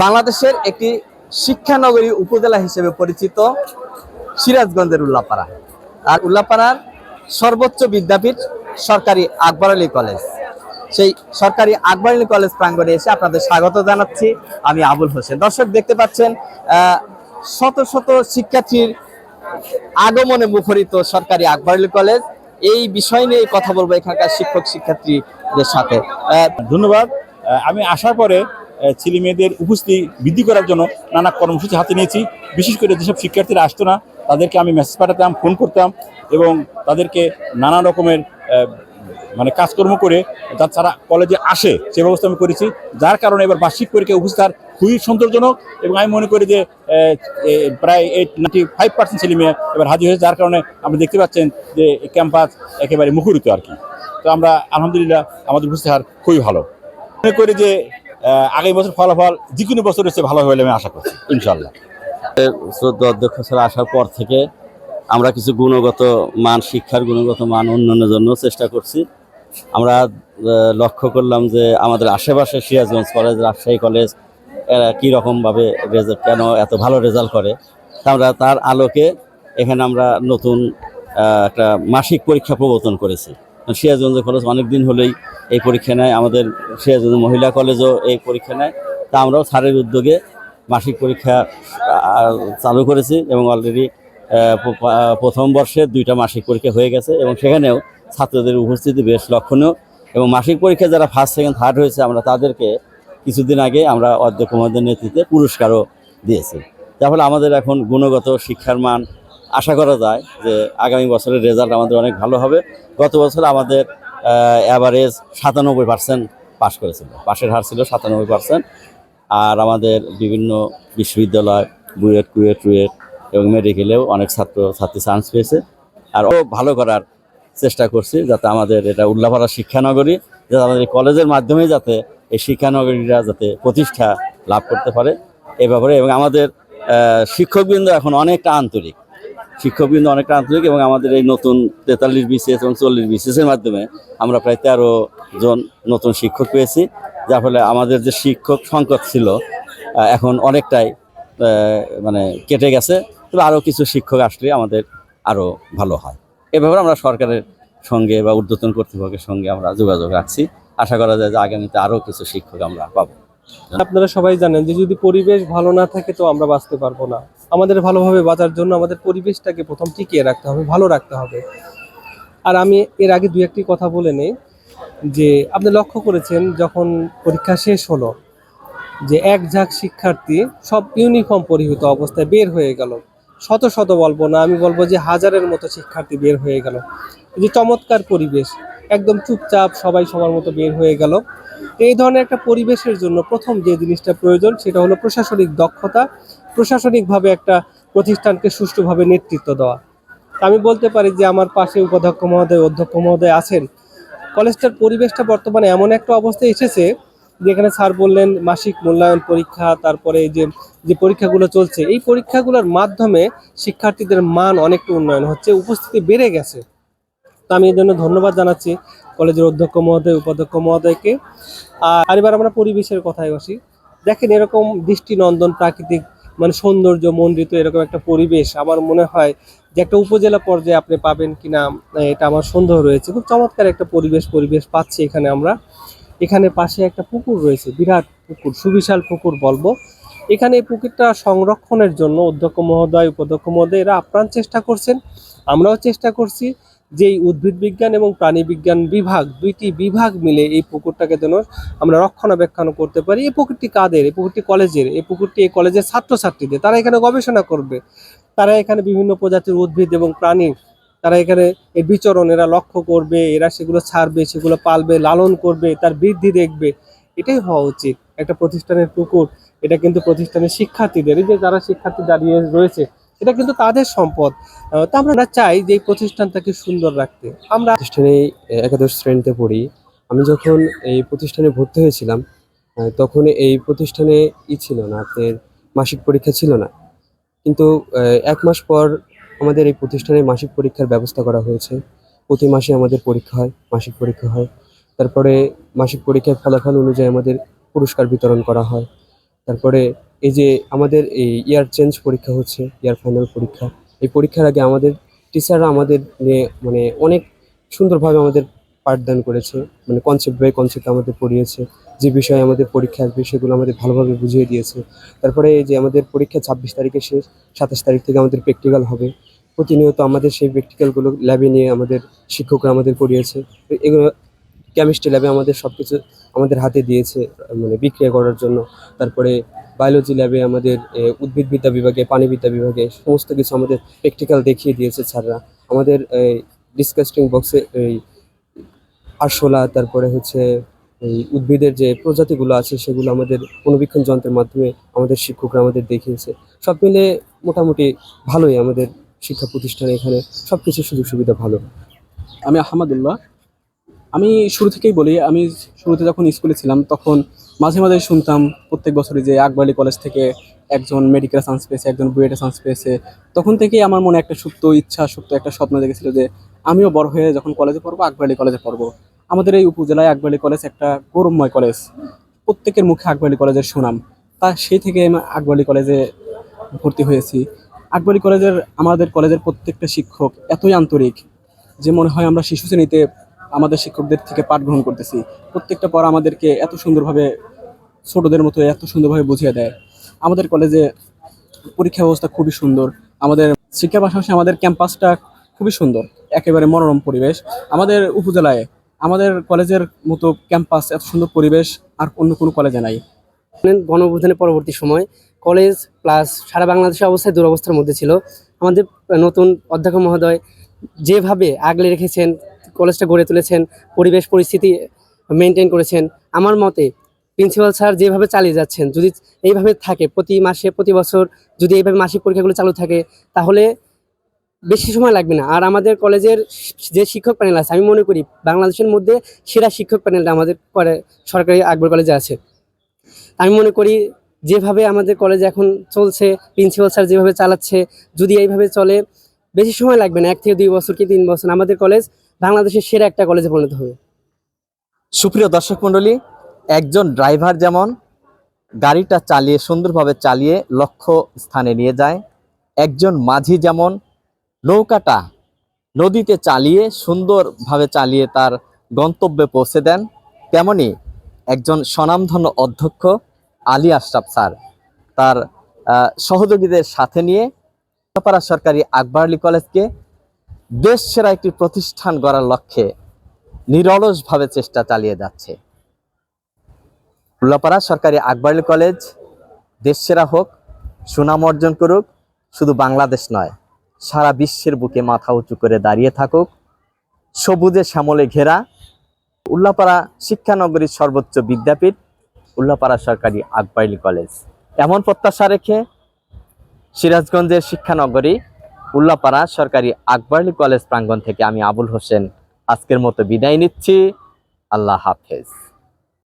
বাংলাদেশের একটি শিক্ষানগরী উপজেলা হিসেবে পরিচিত সিরাজগঞ্জের উল্লাপাড়া। আর উল্লাপাড়ার সর্বোচ্চ বিদ্যাপীঠ সরকারি আকবর আলী কলেজ। সেই সরকারি আকবর আলী কলেজ প্রাঙ্গণে এসে আপনাদের স্বাগত জানাচ্ছি, আমি আবুল হোসেন। দর্শক দেখতে পাচ্ছেন শত শত শিক্ষার্থীর আগমনে মুখরিত সরকারি আকবর আলী কলেজ। এই বিষয় নিয়ে কথা বলব এখানকার শিক্ষক শিক্ষার্থীদের সাথে ধন্যবাদ। আমি আসার পরে ছেলে মেয়েদের উপস্থিতি বৃদ্ধি করার জন্য নানা কর্মসূচি হাতে নিয়েছি। বিশেষ করে যেসব শিক্ষার্থীরা আসতো না, তাদেরকে আমি মেসেজ পাঠাতাম ফোন করতাম এবং তাদেরকে নানা রকমের মানে কাজকর্ম করে তাছাড়া কলেজে আসে সে ব্যবস্থা আমি করেছি। যার কারণে এবার বার্ষিক পরীক্ষায় উপস্থিত হওয়ার খুবই সন্তোষজনক এবং আমি মনে করি যে প্রায় এইট নাইনটি ফাইভ পার্সেন্ট ছেলে মেয়ে এবার হাজির হয়েছে। যার কারণে আপনি দেখতে পাচ্ছেন যে ক্যাম্পাস একেবারে মুখরিত আর কি। তো আমরা আলহামদুলিল্লাহ আমাদের উপস্থিত হার খুবই ভালো। মনে করি যে আগামী বছর ফলাফল যে কোনো বছর হচ্ছে ভালো হবে আমি আশা করছি ইনশাল্লাহ শ্রদ্ধা অধ্যক্ষ স্যার, আসার পর থেকে আমরা কিছু গুণগত মান, শিক্ষার গুণগত মান উন্নয়নের জন্য চেষ্টা করছি। আমরা লক্ষ্য করলাম যে আমাদের আশেপাশে সিরাজগঞ্জ কলেজ, রাজশাহী কলেজ, এরা কী রকমভাবে রেজাল্ট কেন এত ভালো রেজাল্ট করে। আমরা তার আলোকে এখানে আমরা নতুন একটা মাসিক পরীক্ষা প্রবর্তন করেছি। সিরাজগঞ্জ কলেজ অনেক দিন হলেই এই পরীক্ষা নেয়। আমাদের সিরাজগঞ্জ মহিলা কলেজও এই পরীক্ষা নেয়। তা আমরাও স্যারের উদ্যোগে মাসিক পরীক্ষা চালু করেছি এবং অলরেডি প্রথম বর্ষে দুইটা মাসিক পরীক্ষা হয়ে গেছে এবং সেখানেও ছাত্রদের উপস্থিতি বেশ লক্ষণীয় এবং মাসিক পরীক্ষায় যারা ফার্স্ট সেকেন্ড থার্ড হয়েছে আমরা তাদেরকে কিছুদিন আগে আমরা অধ্যক্ষ মহোদয়ের নেতৃত্বে পুরস্কারও দিয়েছি। ফলে আমাদের এখন গুণগত শিক্ষার মান আশা করা যায় যে আগামী বছরের রেজাল্ট আমাদের অনেক ভালো হবে। গত বছর আমাদের অ্যাভারেজ সাতানব্বই পার্সেন্ট পাশ করেছিল। পাশের হার ছিল সাতানব্বই পার্সেন্ট আর আমাদের বিভিন্ন বিশ্ববিদ্যালয়, বুয়েট, কুয়েট টুয়েট এবং মেডিকেলেও অনেক ছাত্র, ছাত্রী চান্স পেয়েছে। আর ও ভালো করার চেষ্টা করছি যাতে আমাদের এটা উল্লাপাড়া শিক্ষানগরী, যাতে আমাদের কলেজের মাধ্যমে যাতে এই শিক্ষানগরীরা যাতে প্রতিষ্ঠা লাভ করতে পারে এ ব্যাপারে। এবং আমাদের শিক্ষকবৃন্দ এখন অনেকটা আন্তরিক। শিক্ষকবৃন্দ অনেকটা আন্তরিক এবং আমাদের এই নতুন তেতাল্লিশ বিসিএস এবং চল্লিশ বিসিএসের মাধ্যমে আমরা প্রায় তেরো জন নতুন শিক্ষক পেয়েছি, যার ফলে আমাদের যে শিক্ষক সংকট ছিল এখন অনেকটাই মানে কেটে গেছে। তবে আরও কিছু শিক্ষক আসলে আমাদের আরও ভালো হয়। এভাবে আমরা সরকারের সঙ্গে বা ঊর্ধ্বতন কর্তৃপক্ষের সঙ্গে আমরা যোগাযোগ রাখছি। আশা করা যায় যে আগামীতে আরও কিছু শিক্ষক আমরা পাবো। আপনারা সবাই জানেন যে যদি পরিবেশ ভালো না থাকে তো আমরা বাঁচতে পারব না। আমাদের ভালোভাবে বাঁচার জন্য আমাদের পরিবেশটাকে প্রথম টিকিয়ে রাখতে হবে, ভালো রাখতে হবে। আর আমি এর আগে দু একটি কথা বলে নেই যে, আপনি লক্ষ্য করেছেন যখন পরীক্ষা শেষ হলো যে এক ঝাঁক শিক্ষার্থী সব ইউনিফর্ম পরিহিত অবস্থায় বের হয়ে গেল। শত শত বলব না, আমি বলব যে হাজারের মতো শিক্ষার্থী বের হয়ে গেল। যে চমৎকার পরিবেশ একদম চুপচাপ সবাই সবার মতো বের হয়ে গেল। এই ধরনের একটা পরিবেশের জন্য প্রথম যে জিনিসটা প্রয়োজন সেটা হলো প্রশাসনিক দক্ষতা, প্রশাসনিকভাবে একটা প্রতিষ্ঠানকে সুষ্ঠুভাবে নেতৃত্ব দেওয়া। আমি বলতে পারি যে আমার পাশে উপাধ্যক্ষ মহোদয়, অধ্যক্ষ মহোদয় আছেন। কলেজটার পরিবেশটা বর্তমানে এমন একটা অবস্থায় এসেছে যেখানে স্যার বললেন মাসিক মূল্যায়ন পরীক্ষা, তারপরে এই যে যে পরীক্ষাগুলো চলছে, এই পরীক্ষাগুলোর মাধ্যমে শিক্ষার্থীদের মান অনেকটা উন্নয়ন হচ্ছে, উপস্থিতি বেড়ে গেছে। তো আমি এই জন্য ধন্যবাদ জানাচ্ছি কলেজের অধ্যক্ষ মহোদয়, উপাধ্যক্ষ মহোদয়কে। আর এবার আমরা পরিবেশের কথায় আসি। দেখেন এরকম দৃষ্টিনন্দন, প্রাকৃতিক মানে সৌন্দর্য মণ্ডিত এরকম একটা পরিবেশ আমার মনে হয় যে একটা উপজেলা পর্যায়ে আপনি পাবেন কিনা, এটা আমার সন্দেহ রয়েছে। খুব চমৎকার একটা পরিবেশ পরিবেশ পাচ্ছি এখানে আমরা। এখানে পাশে একটা পুকুর রয়েছে, বিরাট পুকুর, সুবিশাল পুকুর বলব। এখানে এই পুকুরটা সংরক্ষণের জন্য অধ্যক্ষ মহোদয়, উপাধ্যক্ষ মহোদয় এরা আপ্রাণ চেষ্টা করছেন। আমরাও চেষ্টা করছি যে এই উদ্ভিদ বিজ্ঞান এবং প্রাণী বিজ্ঞান বিভাগ, দুইটি বিভাগ মিলে এই পুকুরটাকে যেন আমরা রক্ষণাবেক্ষণ করতে পারি। এই পুকুরটি কাদের? এই পুকুরটি কলেজের। এই পুকুরটি এই কলেজের ছাত্রছাত্রীদের। তারা এখানে গবেষণা করবে। তারা এখানে বিভিন্ন প্রজাতির উদ্ভিদ এবং প্রাণী, তারা এখানে এর বিচরণ, এরা লক্ষ্য করবে, এরা সেগুলো ছাড়বে, সেগুলো পালবে, লালন করবে, তার বৃদ্ধি দেখবে। এটাই হওয়া উচিত। একটা প্রতিষ্ঠানের পুকুর, এটা কিন্তু প্রতিষ্ঠানের শিক্ষার্থীদের। এই যে যারা শিক্ষার্থী দাঁড়িয়ে রয়েছে এটা কিন্তু তাদের সম্পদ। তা আমরা চাই যে প্রতিষ্ঠানটাকে সুন্দর রাখতে। আমরা প্রতিষ্ঠানে একাদশ শ্রেণীতে পড়ি। আমি যখন এই প্রতিষ্ঠানে ভর্তি হয়েছিলাম তখন এই প্রতিষ্ঠানে ই ছিল না, আপনার মাসিক পরীক্ষা ছিল না। কিন্তু এক মাস পর আমাদের এই প্রতিষ্ঠানে মাসিক পরীক্ষার ব্যবস্থা করা হয়েছে। প্রতি মাসে আমাদের পরীক্ষা হয়, মাসিক পরীক্ষা হয়। তারপরে মাসিক পরীক্ষার ফলাফল অনুযায়ী আমাদের পুরস্কার বিতরণ করা হয়। তারপরে এই যে আমাদের এই ইয়ার চেঞ্জ পরীক্ষা হচ্ছে ইয়ার ফাইনাল পরীক্ষা, এই পরীক্ষার আগে আমাদের টিচাররা আমাদের নিয়ে মানে অনেক সুন্দরভাবে আমাদের পাঠদান করেছে মানে কনসেপ্ট বাই কনসেপ্ট আমাদের পড়িয়েছে, যে বিষয়ে আমাদের পরীক্ষা আসবে সেগুলো আমাদের ভালোভাবে বুঝিয়ে দিয়েছে। তারপরে এই যে আমাদের পরীক্ষা ছাব্বিশ তারিখে শেষ, সাতাশ তারিখ থেকে আমাদের প্র্যাকটিক্যাল হবে। প্রতিনিয়ত আমাদের সেই প্র্যাকটিক্যালগুলো ল্যাবে নিয়ে আমাদের শিক্ষকরা আমাদের পড়িয়েছে। এগুলো কেমিস্ট্রি ল্যাবে আমাদের সব কিছু আমাদের হাতে দিয়েছে মানে বিক্রিয়া করার জন্য। তারপরে বায়োলজি ল্যাবে আমাদের উদ্ভিদবিদ্যা বিভাগে, পানিবিদ্যা বিভাগে সমস্ত কিছু আমাদের প্র্যাকটিক্যাল দেখিয়ে দিয়েছে স্যাররা আমাদের এই ডিসকাস্টিং বক্সে এই আরশোলা, তারপরে হচ্ছে এই উদ্ভিদের যে প্রজাতিগুলো আছে সেগুলো আমাদের অনুবীক্ষণ যন্ত্রের মাধ্যমে আমাদের শিক্ষকরা আমাদের দেখিয়েছে। সব মিলে মোটামুটি ভালোই আমাদের শিক্ষা প্রতিষ্ঠানে এখানে সব কিছু সুযোগ সুবিধা ভালো। আমি আহমদুল্লাহ আমি শুরু থেকেই বলি, আমি শুরুতে যখন স্কুলে ছিলাম, তখন মাঝে মাঝে শুনতাম প্রত্যেক বছরই যে আকবরী কলেজ থেকে একজন মেডিকেল সায়েন্স পেয়েছে, একজন বুয়েটে সায়েন্স পেয়েছে। তখন থেকেই আমার মনে একটা সুপ্ত ইচ্ছা, সুপ্ত একটা স্বপ্ন দেখেছিল যে আমিও বড় হয়ে যখন কলেজে পড়ব আকবরী কলেজে পড়ব। আমাদের এই উপজেলায় আকবরী কলেজ একটা গৌরবময় কলেজ। প্রত্যেকের মুখে আকবরী কলেজের সুনাম। তা সেই থেকে আমি আকবরী কলেজে ভর্তি হয়েছি। আকবরী কলেজের, আমাদের কলেজের প্রত্যেকটা শিক্ষক এতই আন্তরিক যে মনে হয় আমরা শিশু শ্রেণীতে আমাদের শিক্ষকদের থেকে পাঠ গ্রহণ করতেছি। প্রত্যেকটা পড়া আমাদেরকে এত সুন্দরভাবে, ছোটদের মতো এত সুন্দরভাবে বুঝিয়ে দেয়। আমাদের কলেজে পরীক্ষা ব্যবস্থা খুবই সুন্দর। আমাদের শিক্ষার পাশাপাশি আমাদের ক্যাম্পাসটা খুবই সুন্দর। একেবারে মনোরম পরিবেশ। আমাদের উপজেলায়, আমাদের কলেজের মতো ক্যাম্পাস এত সুন্দর পরিবেশ আর অন্য কোনো কলেজে নাই। গণঅভ্যুত্থানের পরবর্তী সময় কলেজ প্লাস সারা বাংলাদেশের অবস্থায় দুরবস্থার মধ্যে ছিল। আমাদের নতুন অধ্যক্ষ মহোদয় যেভাবে আগলে রেখেছেন কলেজটা গড়ে তুলেছেন, পরিবেশ পরিস্থিতি মেনটেন করেছেন। আমার মতে প্রিন্সিপাল স্যার যেভাবে চালিয়ে যাচ্ছেন, যদি এইভাবে থাকে, প্রতি মাসে, প্রতি বছর যদি এইভাবে মাসিক পরীক্ষাগুলো চালু থাকে, তাহলে বেশি সময় লাগবে না। আর আমাদের কলেজের যে শিক্ষক প্যানেল আছে, আমি মনে করি বাংলাদেশের মধ্যে সেরা শিক্ষক প্যানেলটা আমাদের করে সরকারি আকবর কলেজে আছে। আমি মনে করি যেভাবে আমাদের কলেজ এখন চলছে প্রিন্সিপাল স্যার যেভাবে চালাচ্ছে, যদি এইভাবে চলে, বেশি সময় লাগবে না, এক থেকে দুই বছর কি তিন বছর। আমাদের কলেজ বাংলাদেশের সেরা একটা কলেজে পরিণত হবে। সুপ্রিয় দর্শক মণ্ডলী, একজন ড্রাইভার যেমন গাড়িটা চালিয়ে, সুন্দরভাবে চালিয়ে লক্ষ্য স্থানে নিয়ে যায়, একজন মাঝি যেমন নৌকাটা নদীতে চালিয়ে, সুন্দরভাবে চালিয়ে তার গন্তব্যে পৌঁছে দেন, তেমনি একজন স্বনামধন্য অধ্যক্ষ আলী আশরাফ স্যার। তার সহযোগীদের সাথে নিয়ে সরকারি আকবর আলী কলেজকে দেশ সেরা একটি প্রতিষ্ঠান গড়ার লক্ষ্যে নিরলসভাবে চেষ্টা চালিয়ে যাচ্ছে। উল্লাপাড়া সরকারি আকবরলী কলেজ দেশ সেরা হোক, সুনাম অর্জন করুক, শুধু বাংলাদেশ নয়, সারা বিশ্বের বুকে মাথা উঁচু করে দাঁড়িয়ে থাকুক। সবুজে শ্যামলে ঘেরা, উল্লাপাড়া শিক্ষানগরীর সর্বোচ্চ বিদ্যাপীঠ, উল্লাপাড়া সরকারি আকবরলী কলেজ। এমন প্রত্যাশা রেখে সিরাজগঞ্জের শিক্ষানগরী উল্লাপাড়া সরকারি আকবরলি কলেজ প্রাঙ্গণ থেকে আমি আবুল হোসেন। আজকের মতো বিদায় নিচ্ছি। আল্লাহ হাফেজ।